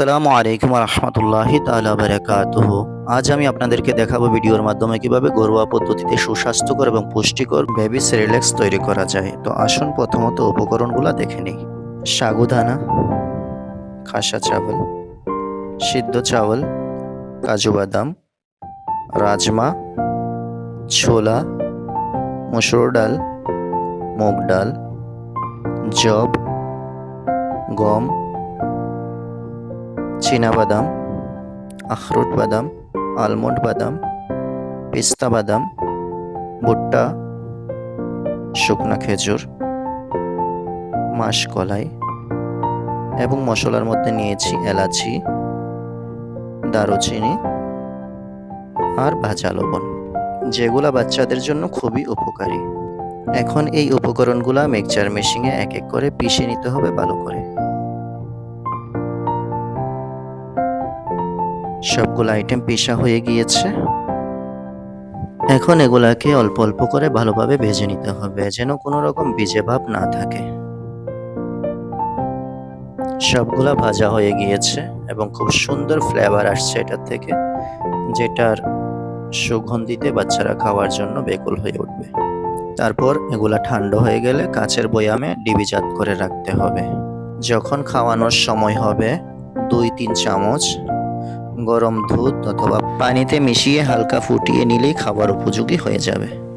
আসসালামু আলাইকুম রহমতুল্লাহি তালাবরাকাত আজ আমি আপনাদেরকে দেখাবো ভিডিওর মাধ্যমে কীভাবে ঘরোয়া পদ্ধতিতে সুস্বাস্থ্যকর এবং পুষ্টিকর বেবি রিল্যাক্স তৈরি করা যায়। তো আসুন প্রথমত উপকরণগুলো দেখে নিই। সাগুদানা খাসা চাউল সিদ্ধ চাউল কাজু বাদাম, রাজমা, ছোলা, মসুর ডাল, মুগ ডাল জব গম বাদাম আখরোট বাদাম আলমন্ড বাদাম, পেস্তা বাদাম, ভুট্টা, শুকনা খেজুর, মাসকলাই এবং মশলার মধ্যে নিয়েছি এলাচি, দারুচিনি আর ভাজা লবণ, যেগুলা বাচ্চাদের জন্য খুবই উপকারী। এখন এই উপকরণগুলা মিক্সচার মেশিনে এক এক করে পিষে নিতে হবে ভালো করে। সবগুলো আইটেম পেশা হয়ে গিয়েছে। এখন এগুলাকে অল্প অল্প করে ভালোভাবে ভেজে নিতে হবে, যেন কোনো রকম ভিজে ভাব না থাকে। সবগুলা ভাজা হয়ে গিয়েছে এবং খুব সুন্দর ফ্লেভার আসছে এটার থেকে, যেটার সুগন্ধিতে বাচ্চারা খাওয়ার জন্য বেকুল হয়ে উঠবে। তারপর এগুলা ঠান্ডা হয়ে গেলে কাচের বয়ামে ডিবিজাত করে রাখতে হবে। যখন খাওয়ানোর সময় হবে, দুই, তিন চামচ গরম দুধ অথবা পানিতে মিশিয়ে হালকা ফুটিয়ে নিলেই খাবার উপযোগী হয়ে যাবে।